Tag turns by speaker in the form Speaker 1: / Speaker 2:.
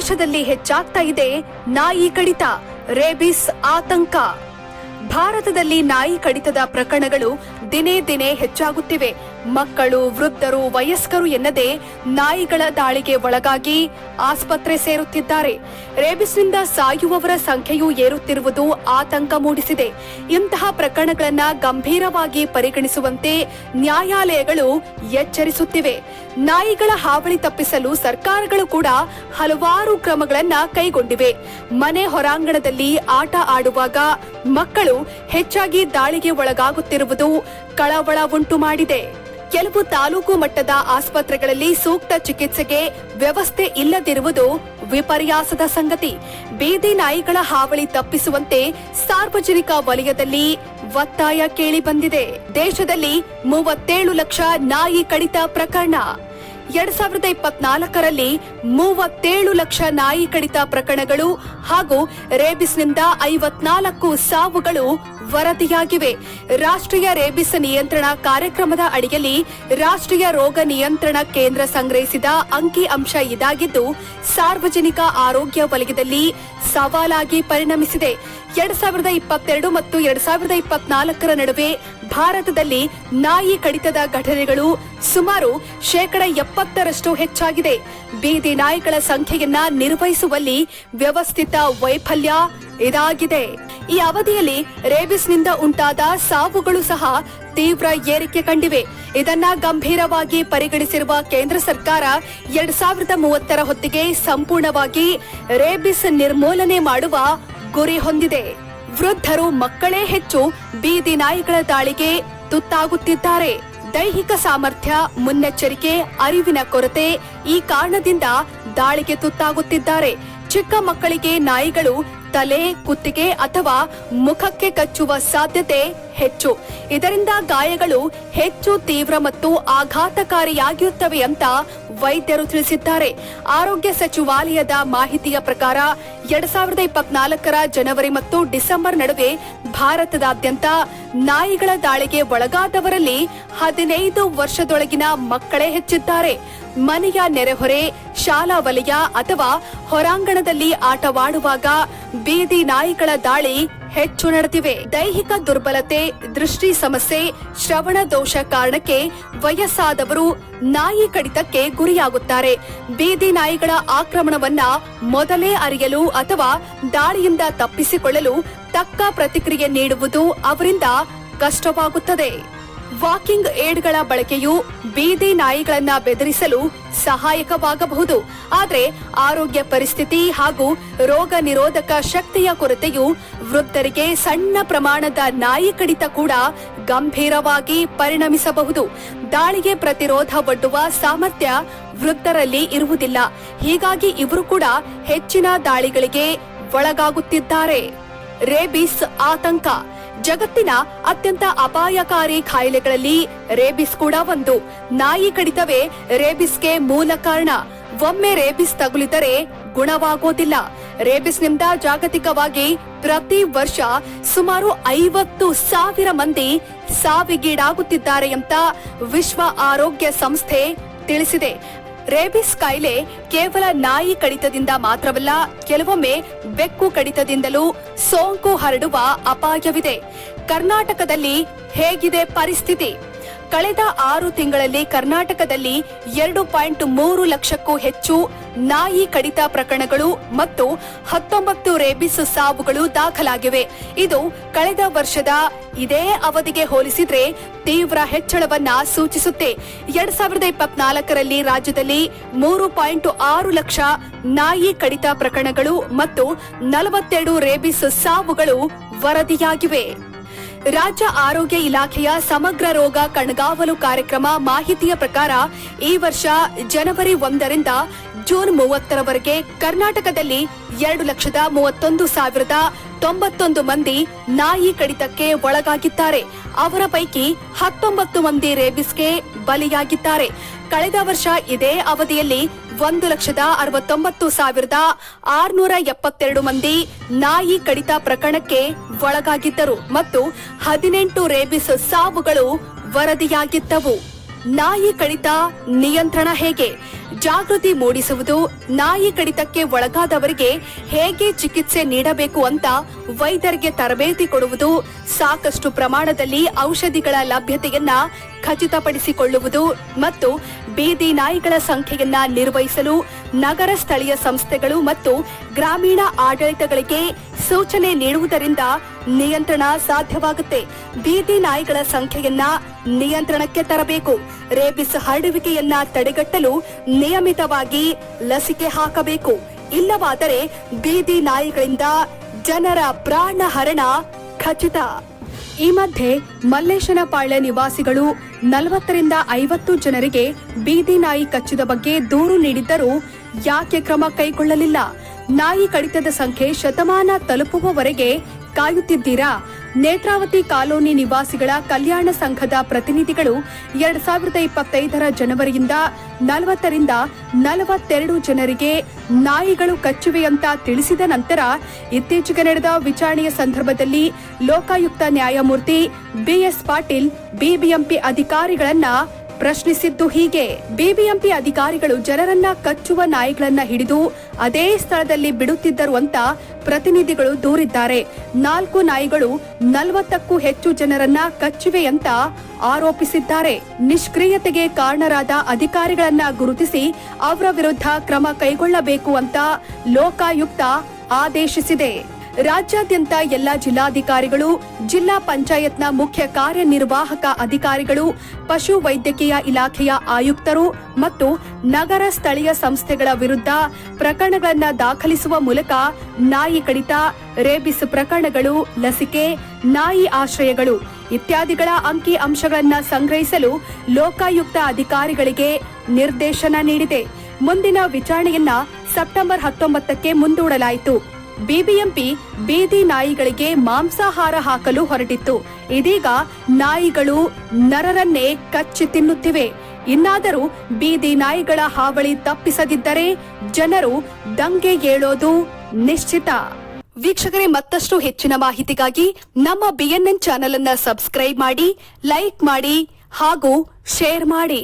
Speaker 1: ದೇಶದಲ್ಲಿ ಹೆಚ್ಚಾಗ್ತಾ ಇದೆ ನಾಯಿ ಕಡಿತ ರೇಬಿಸ್ ಆತಂಕ. ಭಾರತದಲ್ಲಿ ನಾಯಿ ಕಡಿತದ ಪ್ರಕರಣಗಳು ದಿನೇ ದಿನೇ ಹೆಚ್ಚಾಗುತ್ತಿವೆ. ಮಕ್ಕಳು, ವೃದ್ಧರು, ವಯಸ್ಕರು ಎನ್ನದೇ ನಾಯಿಗಳ ದಾಳಿಗೆ ಒಳಗಾಗಿ ಆಸ್ಪತ್ರೆ ಸೇರುತ್ತಿದ್ದಾರೆ. ರೇಬಿಸ್ನಿಂದ ಸಾಯುವವರ ಸಂಖ್ಯೆಯೂ ಏರುತ್ತಿರುವುದು ಆತಂಕ ಮೂಡಿಸಿದೆ. ಇಂತಹ ಪ್ರಕರಣಗಳನ್ನು ಗಂಭೀರವಾಗಿ ಪರಿಗಣಿಸುವಂತೆ ನ್ಯಾಯಾಲಯಗಳು ಎಚ್ಚರಿಸುತ್ತಿವೆ. ನಾಯಿಗಳ ಹಾವಳಿ ತಪ್ಪಿಸಲು ಸರ್ಕಾರಗಳು ಕೂಡ ಹಲವಾರು ಕ್ರಮಗಳನ್ನು ಕೈಗೊಂಡಿವೆ. ಮನೆ ಹೊರಾಂಗಣದಲ್ಲಿ ಆಟ ಆಡುವಾಗ ಮಕ್ಕಳು ಹೆಚ್ಚಾಗಿ ದಾಳಿಗೆ ಒಳಗಾಗುತ್ತಿರುವುದು ಕಳವಳ ಉಂಟು ಮಾಡಿದೆ ಕೆಲವು ತಾಲೂಕು ಮಟ್ಟದ ಆಸ್ಪತ್ರೆಗಳಲ್ಲಿ ಸೂಕ್ತ ಚಿಕಿತ್ಸೆಗೆ ವ್ಯವಸ್ಥೆ ಇಲ್ಲದಿರುವುದು ವಿಪರ್ಯಾಸದ ಸಂಗತಿ. ಬೀದಿ ನಾಯಿಗಳ ಹಾವಳಿ ತಪ್ಪಿಸುವಂತೆ ಸಾರ್ವಜನಿಕ ವಲಯದಲ್ಲಿ ಒತ್ತಾಯ ಕೇಳಿ ಬಂದಿದೆ. ದೇಶದಲ್ಲಿ ಮೂವತ್ತೇಳು ಲಕ್ಷ ನಾಯಿ ಕಡಿತ ಪ್ರಕರಣ. ಎರಡ್ ಸಾವಿರದ ಇಪ್ಪತ್ನಾಲ್ಕರಲ್ಲಿ ಮೂವತ್ತೇಳು ಲಕ್ಷ ನಾಯಿ ಕಡಿತ ಪ್ರಕರಣಗಳು ಹಾಗೂ ರೇಬಿಸ್ನಿಂದ ಐವತ್ನಾಲ್ಕು ಸಾವುಗಳು ವರದಿಯಾಗಿವೆ. ರಾಷ್ಟ್ರೀಯ ರೇಬಿಸ್ ನಿಯಂತ್ರಣ ಕಾರ್ಯಕ್ರಮದ ಅಡಿಯಲ್ಲಿ ರಾಷ್ಟ್ರೀಯ ರೋಗ ನಿಯಂತ್ರಣ ಕೇಂದ್ರ ಸಂಗ್ರಹಿಸಿದ ಅಂಕಿ ಅಂಶ ಇದಾಗಿದ್ದು, ಸಾರ್ವಜನಿಕ ಆರೋಗ್ಯ ವಲಯದಲ್ಲಿ ಸವಾಲಾಗಿ ಪರಿಣಮಿಸಿದೆ. ಎರಡ್ ಸಾವಿರದ ಇಪ್ಪತ್ತೆರಡು ಮತ್ತು ಎರಡ್ ಸಾವಿರದ ಇಪ್ಪತ್ನಾಲ್ಕರ ನಡುವೆ ಭಾರತದಲ್ಲಿ ನಾಯಿ ಕಡಿತದ ಘಟನೆಗಳು ಸುಮಾರು ಶೇಕಡ ಎಪ್ಪತ್ತರಷ್ಟು ಹೆಚ್ಚಾಗಿದೆ. ಬೀದಿ ನಾಯಿಗಳ ಸಂಖ್ಯೆಯನ್ನ ನಿರ್ವಹಿಸುವಲ್ಲಿ ವ್ಯವಸ್ಥಿತ ವೈಫಲ್ಯ ಇದಾಗಿದೆ. ಈ ಅವಧಿಯಲ್ಲಿ ರೇಬಿಸ್ನಿಂದ ಉಂಟಾದ ಸಾವುಗಳು ಸಹ ತೀವ್ರ ಏರಿಕೆ ಕಂಡಿವೆ. ಇದನ್ನ ಗಂಭೀರವಾಗಿ ಪರಿಗಣಿಸಿರುವ ಕೇಂದ್ರ ಸರ್ಕಾರ ಎರಡ್ ಸಾವಿರದ ಮೂವತ್ತರ ಹೊತ್ತಿಗೆ ಸಂಪೂರ್ಣವಾಗಿ ರೇಬಿಸ್ ನಿರ್ಮೂಲನೆ ಮಾಡುವ ಗುರಿ ಹೊಂದಿದೆ. ವೃದ್ಧರು ಮಕ್ಕಳೇ ಹೆಚ್ಚು ಬೀದಿ ನಾಯಿಗಳ ದಾಳಿಗೆ ತುತ್ತಾಗುತ್ತಿದ್ದಾರೆ. ದೈಹಿಕ ಸಾಮರ್ಥ್ಯ, ಮುನ್ನೆಚ್ಚರಿಕೆ, ಅರಿವಿನ ಕೊರತೆ ಈ ಕಾರಣದಿಂದ ದಾಳಿಗೆ ತುತ್ತಾಗುತ್ತಿದ್ದಾರೆ. ಚಿಕ್ಕ ಮಕ್ಕಳಿಗೆ ನಾಯಿಗಳು ತಲೆ, ಕುತ್ತಿಗೆ ಅಥವಾ ಮುಖಕ್ಕೆ ಕಚ್ಚುವ ಸಾಧ್ಯತೆ ಹೆಚ್ಚು. ಇದರಿಂದ ಗಾಯಗಳು ಹೆಚ್ಚು ತೀವ್ರ ಮತ್ತು ಆಘಾತಕಾರಿಯಾಗಿರುತ್ತವೆ ಅಂತ ವೈದ್ಯರು ತಿಳಿಸಿದ್ದಾರೆ. ಆರೋಗ್ಯ ಸಚಿವಾಲಯದ ಮಾಹಿತಿಯ ಪ್ರಕಾರ ಎರಡ್ ಸಾವಿರದ ಇಪ್ಪತ್ನಾಲ್ಕರ ಜನವರಿ ಮತ್ತು ಡಿಸೆಂಬರ್ ನಡುವೆ ಭಾರತದಾದ್ಯಂತ ನಾಯಿಗಳ ದಾಳಿಗೆ ಒಳಗಾದವರಲ್ಲಿ ಹದಿನೈದು ವರ್ಷದೊಳಗಿನ ಮಕ್ಕಳೇ ಹೆಚ್ಚಿದ್ದಾರೆ. ಮನೆಯ ನೆರೆಹೊರೆ ಶಾಲಾ ವಲಯ ಅಥವಾ ಹೊರಾಂಗಣದಲ್ಲಿ ಆಟವಾಡುವಾಗ ಬೀದಿ ನಾಯಿಗಳ ದಾಳಿ ಹೆಚ್ಚು ನಡೆದಿವೆ. ದೈಹಿಕ ದುರ್ಬಲತೆ, ದೃಷ್ಟಿ ಸಮಸ್ಯೆ, ಶ್ರವಣ ದೋಷ ಕಾರಣಕ್ಕೆ ವಯಸ್ಸಾದವರು ನಾಯಿ ಕಡಿತಕ್ಕೆ ಗುರಿಯಾಗುತ್ತಾರೆ. ಬೀದಿ ನಾಯಿಗಳ ಆಕ್ರಮಣವನ್ನ ಮೊದಲೇ ಅರಿಯಲು ಅಥವಾ ದಾಳಿಯಿಂದ ತಪ್ಪಿಸಿಕೊಳ್ಳಲು ತಕ್ಕ ಪ್ರತಿಕ್ರಿಯೆ ನೀಡುವುದು ಅವರಿಂದ ಕಷ್ಟವಾಗುತ್ತದೆ. ವಾಕಿಂಗ್ ಏಡ್ಗಳ ಬಳಕೆಯು ಬೀದಿ ನಾಯಿಗಳನ್ನ ಬೆದರಿಸಲು ಸಹಾಯಕವಾಗಬಹುದು. ಆದರೆ ಆರೋಗ್ಯ ಪರಿಸ್ಥಿತಿ ಹಾಗೂ ರೋಗ ನಿರೋಧಕ ಶಕ್ತಿಯ ಕೊರತೆಯು ವೃದ್ಧರಿಗೆ ಸಣ್ಣ ಪ್ರಮಾಣದ ನಾಯಿ ಕಡಿತ ಕೂಡ ಗಂಭೀರವಾಗಿ ಪರಿಣಮಿಸಬಹುದು. ದಾಳಿಗೆ ಪ್ರತಿರೋಧ ಒಡ್ಡುವ ಸಾಮರ್ಥ್ಯ ವೃದ್ಧರಲ್ಲಿ ಇರುವುದಿಲ್ಲ. ಹೀಗಾಗಿ ಇವರು ಕೂಡ ಹೆಚ್ಚಿನ ದಾಳಿಗಳಿಗೆ ಒಳಗಾಗುತ್ತಿದ್ದಾರೆ. ರೇಬಿಸ್ ಆತಂಕ. ಜಗತ್ತಿನ ಅತ್ಯಂತ ಅಪಾಯಕಾರಿ ಕಾಯಿಲೆಗಳಲ್ಲಿ ರೇಬಿಸ್ ಕೂಡ ಒಂದು. ನಾಯಿ ಕಡಿತವೇ ರೇಬಿಸ್ಗೆ ಮೂಲ ಕಾರಣ. ಒಮ್ಮೆ ರೇಬಿಸ್ ತಗುಲಿದರೆ ಗುಣವಾಗೋದಿಲ್ಲ. ರೇಬಿಸ್ನಿಂದ ಜಾಗತಿಕವಾಗಿ ಪ್ರತಿ ವರ್ಷ ಸುಮಾರು ಐವತ್ತು ಸಾವಿರ ಮಂದಿ ಸಾವಿಗೀಡಾಗುತ್ತಿದ್ದಾರೆ ಅಂತ ವಿಶ್ವ ಆರೋಗ್ಯ ಸಂಸ್ಥೆ ತಿಳಿಸಿದೆ. ರೇಬಿಸ್ ಕಾಯಿಲೆ ಕೇವಲ ನಾಯಿ ಕಡಿತದಿಂದ ಮಾತ್ರವಲ್ಲ, ಕೆಲವೊಮ್ಮೆ ಬೆಕ್ಕು ಕಡಿತದಿಂದಲೂ ಸೋಂಕು ಹರಡುವ ಅಪಾಯವಿದೆ. ಕರ್ನಾಟಕದಲ್ಲಿ ಹೇಗಿದೆ ಪರಿಸ್ಥಿತಿ? ಕಳೆದ ಆರು ತಿಂಗಳಲ್ಲಿ ಕರ್ನಾಟಕದಲ್ಲಿ ಎರಡು ಪಾಯಿಂಟ್ ಮೂರು ಲಕ್ಷಕ್ಕೂ ಹೆಚ್ಚು ನಾಯಿ ಕಡಿತ ಪ್ರಕರಣಗಳು ಮತ್ತು ಹತ್ತೊಂಬತ್ತು ರೇಬಿಸ್ ಸಾವುಗಳು ದಾಖಲಾಗಿವೆ. ಇದು ಕಳೆದ ವರ್ಷದ ಇದೇ ಅವಧಿಗೆ ಹೋಲಿಸಿದ್ರೆ ತೀವ್ರ ಹೆಚ್ಚಳವನ್ನ ಸೂಚಿಸುತ್ತೆ. ಎರಡ್ ಸಾವಿರದ ಇಪ್ಪತ್ನಾಲ್ಕರಲ್ಲಿ ರಾಜ್ಯದಲ್ಲಿ ಮೂರು ಪಾಯಿಂಟ್ ಆರು ಲಕ್ಷ ನಾಯಿ ಕಡಿತ ಪ್ರಕರಣಗಳು ಮತ್ತು ನಲವತ್ತೆರಡು ರೇಬಿಸ್ ಸಾವುಗಳು ವರದಿಯಾಗಿವೆ. ರಾಜ್ಯ ಆರೋಗ್ಯ ಇಲಾಖೆಯ ಸಮಗ್ರ ರೋಗ ಕಣ್ಗಾವಲು ಕಾರ್ಯಕ್ರಮ ಮಾಹಿತಿಯ ಪ್ರಕಾರ ಈ ವರ್ಷ ಜನವರಿ ಒಂದರಿಂದ ಜೂನ್ ಮೂವತ್ತರವರೆಗೆ ಕರ್ನಾಟಕದಲ್ಲಿ ಎರಡು ಲಕ್ಷದ ಮೂವತ್ತೊಂದು ಸಾವಿರದ ತೊಂಬತ್ತೊಂದು ಮಂದಿ ನಾಯಿ ಕಡಿತಕ್ಕೆ ಒಳಗಾಗಿದ್ದಾರೆ. ಅವರ ಪೈಕಿ ಹತ್ತೊಂಬತ್ತು ಮಂದಿ ರೇಬಿಸ್ಗೆ ಬಲಿಯಾಗಿದ್ದಾರೆ. ಕಳೆದ ವರ್ಷ ಇದೇ ಅವಧಿಯಲ್ಲಿ ಒಂದು ಲಕ್ಷದ ಅರವತ್ತೊಂಬತ್ತು ಸಾವಿರದ ಆರುನೂರ ಎಪ್ಪತ್ತೆರಡು ಮಂದಿ ನಾಯಿ ಕಡಿತ ಪ್ರಕರಣಕ್ಕೆ ಒಳಗಾಗಿದ್ದರು ಮತ್ತು ಹದಿನೆಂಟು ರೇಬಿಸ್ ಸಾವುಗಳು ವರದಿಯಾಗಿದ್ದವು. ನಾಯಿ ಕಡಿತ ನಿಯಂತ್ರಣ ಹೇಗೆ? ಜಾಗೃತಿ ಮೂಡಿಸುವುದು ನಾಯಿ ಕಡಿತಕ್ಕೆ ಒಳಗಾದವರಿಗೆ ಹೇಗೆ ಚಿಕಿತ್ಸೆ ನೀಡಬೇಕು ಅಂತ ವೈದ್ಯರಿಗೆ ತರಬೇತಿ ಕೊಡುವುದು, ಸಾಕಷ್ಟು ಪ್ರಮಾಣದಲ್ಲಿ ಔಷಧಿಗಳ ಲಭ್ಯತೆಯನ್ನ ಖಚಿತಪಡಿಸಿಕೊಳ್ಳುವುದು ಮತ್ತು ಬೀದಿ ನಾಯಿಗಳ ಸಂಖ್ಯೆಯನ್ನ ನಿರ್ವಹಿಸಲು ನಗರ ಸ್ಥಳೀಯ ಸಂಸ್ಥೆಗಳು ಮತ್ತು ಗ್ರಾಮೀಣ ಆಡಳಿತಗಳಿಗೆ ಸೂಚನೆ ನೀಡುವುದರಿಂದ ನಿಯಂತ್ರಣ ಸಾಧ್ಯವಾಗುತ್ತೆ. ಬೀದಿ ನಾಯಿಗಳ ಸಂಖ್ಯೆಯನ್ನ ನಿಯಂತ್ರಣಕ್ಕೆ ತರಬೇಕು. ರೇಬಿಸ್ ಹರಡುವಿಕೆಯನ್ನ ತಡೆಗಟ್ಟಲು ನಿಯಮಿತವಾಗಿ ಲಸಿಕೆ ಹಾಕಬೇಕು. ಇಲ್ಲವಾದರೆ ಬೀದಿ ನಾಯಿಗಳಿಂದ ಜನರ ಪ್ರಾಣ ಹರಣ ಖಚಿತ. ಈ ಮಧ್ಯೆ ಮಲ್ಲೇಶನಪಾಳ್ಯ ನಿವಾಸಿಗಳು ನಲವತ್ತರಿಂದ ಐವತ್ತು ಜನರಿಗೆ ಬೀದಿ ನಾಯಿ ಕಚ್ಚಿದ ಬಗ್ಗೆ ದೂರು ನೀಡಿದ್ದರೂ ಯಾಕೆ ಕ್ರಮ ಕೈಗೊಳ್ಳಲಿಲ್ಲ? ನಾಯಿ ಕಡಿತದ ಸಂಖ್ಯೆ ಶತಮಾನ ತಲುಪುವವರೆಗೆ ಕಾಯುತ್ತಿದ್ದೀರಾ? ನೇತ್ರಾವತಿ ಕಾಲೋನಿ ನಿವಾಸಿಗಳ ಕಲ್ಯಾಣ ಸಂಘದ ಪ್ರತಿನಿಧಿಗಳು ಎರಡ್ ಸಾವಿರದ ಇಪ್ಪತ್ತೈದರ ಜನವರಿಯಿಂದ ನಲವತ್ತರಿಂದ ನಲವತ್ತೆರಡು ಜನರಿಗೆ ನಾಯಿಗಳು ಕಚ್ಚಿವೆಯಂತ ತಿಳಿಸಿದ ನಂತರ ಇತ್ತೀಚೆಗೆ ನಡೆದ ವಿಚಾರಣೆಯ ಸಂದರ್ಭದಲ್ಲಿ ಲೋಕಾಯುಕ್ತ ನ್ಯಾಯಮೂರ್ತಿ ಬಿಎಸ್ ಪಾಟೀಲ್, ಬಿಬಿಎಂಪಿ ಅಧಿಕಾರಿಗಳನ್ನ ಪ್ರಶ್ನಿಸಿದ್ದು ಹೀಗೆ. ಬಿಬಿಎಂಪಿ ಅಧಿಕಾರಿಗಳು ಜನರನ್ನ ಕಚ್ಚುವ ನಾಯಿಗಳನ್ನ ಹಿಡಿದು ಅದೇ ಸ್ಥಳದಲ್ಲಿ ಬಿಡುತ್ತಿದ್ದರು ಅಂತ ಪ್ರತಿನಿಧಿಗಳು ದೂರಿದ್ದಾರೆ. ನಾಲ್ಕು ನಾಯಿಗಳು ನಲವತ್ತಕ್ಕೂ ಹೆಚ್ಚು ಜನರನ್ನ ಕಚ್ಚಿವೆ ಅಂತ ಆರೋಪಿಸಿದ್ದಾರೆ. ನಿಷ್ಕ್ರಿಯತೆಗೆ ಕಾರಣರಾದ ಅಧಿಕಾರಿಗಳನ್ನ ಗುರುತಿಸಿ ಅವರ ವಿರುದ್ಧ ಕ್ರಮ ಕೈಗೊಳ್ಳಬೇಕು ಅಂತ ಲೋಕಾಯುಕ್ತ ಆದೇಶಿಸಿದೆ. ರಾಜ್ಯಾದ್ಯಂತ ಎಲ್ಲ ಜಿಲ್ಲಾಧಿಕಾರಿಗಳು, ಜಿಲ್ಲಾ ಪಂಚಾಯತ್ನ ಮುಖ್ಯ ಕಾರ್ಯನಿರ್ವಾಹಕ ಅಧಿಕಾರಿಗಳು, ಪಶು ವೈದ್ಯಕೀಯ ಇಲಾಖೆಯ ಆಯುಕ್ತರು ಮತ್ತು ನಗರ ಸ್ಥಳೀಯ ಸಂಸ್ಥೆಗಳ ವಿರುದ್ಧ ಪ್ರಕರಣಗಳನ್ನು ದಾಖಲಿಸುವ ಮೂಲಕ ನಾಯಿ ಕಡಿತ, ರೇಬಿಸ್ ಪ್ರಕರಣಗಳು, ಲಸಿಕೆ, ನಾಯಿ ಆಶ್ರಯಗಳು ಇತ್ಯಾದಿಗಳ ಅಂಕಿ ಅಂಶಗಳನ್ನು ಸಂಗ್ರಹಿಸಲು ಲೋಕಾಯುಕ್ತ ಅಧಿಕಾರಿಗಳಿಗೆ ನಿರ್ದೇಶನ ನೀಡಿದೆ. ಮುಂದಿನ ವಿಚಾರಣೆಯನ್ನ ಸೆಪ್ಟೆಂಬರ್ ಹತ್ತೊಂಬತ್ತಕ್ಕೆ ಮುಂದೂಡಲಾಯಿತು. ಬಿಬಿಎಂಪಿ ಬೀದಿ ನಾಯಿಗಳಿಗೆ ಮಾಂಸಾಹಾರ ಹಾಕಲು ಹೊರಟಿತ್ತು. ಇದೀಗ ನಾಯಿಗಳು ನರರನ್ನೇ ಕಚ್ಚಿ ತಿನ್ನುತ್ತಿವೆ. ಇನ್ನಾದರೂ ಬೀದಿ ನಾಯಿಗಳ ಹಾವಳಿ ತಪ್ಪಿಸದಿದ್ದರೆ ಜನರು ದಂಗೆ ಏಳೋದು ನಿಶ್ಚಿತ. ವೀಕ್ಷಕರೇ, ಮತ್ತಷ್ಟು ಹೆಚ್ಚಿನ ಮಾಹಿತಿಗಾಗಿ ನಮ್ಮ ಬಿಎನ್ಎನ್ ಚಾನೆಲ್ ಅನ್ನ ಸಬ್ಸ್ಕ್ರೈಬ್ ಮಾಡಿ, ಲೈಕ್ ಮಾಡಿ ಹಾಗೂ ಶೇರ್ ಮಾಡಿ.